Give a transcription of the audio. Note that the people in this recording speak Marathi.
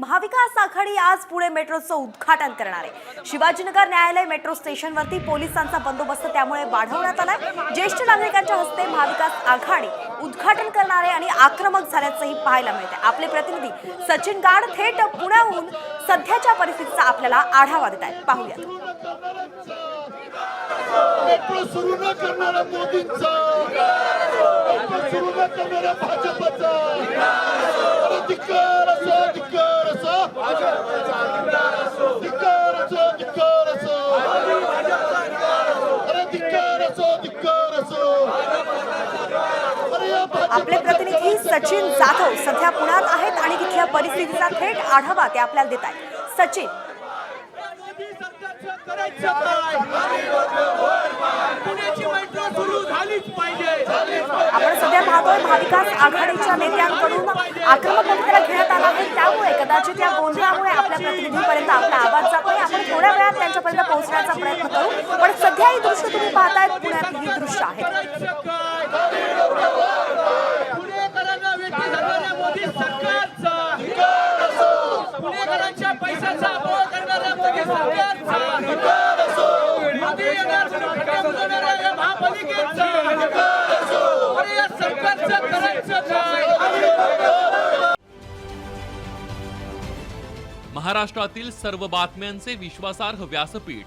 महाविकास आघाडी आज पुणे मेट्रोचं उद्घाटन करणार आहे. शिवाजीनगर न्यायालय मेट्रो स्टेशनवरती पोलिसांचा बंदोबस्त त्यामुळे वाढवण्यात आलाय. ज्येष्ठ नागरिकांच्या हस्ते महाविकास आघाडी उद्घाटन करणार आहे आणि आक्रमक झाल्याचंही पाहायला मिळतंय. आपले प्रतिनिधी सचिन गाड थेट पुण्याहून सध्याच्या परिस्थितीचा आपल्याला आढावा देत आहेत. पाहूयात मेट्रो सुरू न करणाऱ्या मोदींचा मेट्रो सुरू न करणाऱ्या भाजपचा अरे धिक्कार असो धिक्कार असो धिक्कार असो धिक्कार असो अरे धिक्कार असो धिक्कार असो अरे या आपले प्रतिनिधी सचिन जाधव सध्या पुण्यात आहेत आणि तिथल्या परिस्थितीचा थेट आढावा ते आपल्याला देत आहेत. सचिन. मोदी सरकारचं करायचं काय पुण्याची मेट्रो सुरू झालीच पाहिजे. आपण सध्या पाहतोय महाविकास आघाडीच्या नेत्यांकडून आक्रमक भूमिका घेण्यात आला आहे. त्यामुळे कदाचित या तुम्ही पाहतायत पुण्यातली ही दृश्य आहेत पैशाचा करणाऱ्या मोदी सरकारचा. महापालिकेचा. काय? महाराष्ट्रातील सर्व बातम्यांचे विश्वासार्ह व्यासपीठ.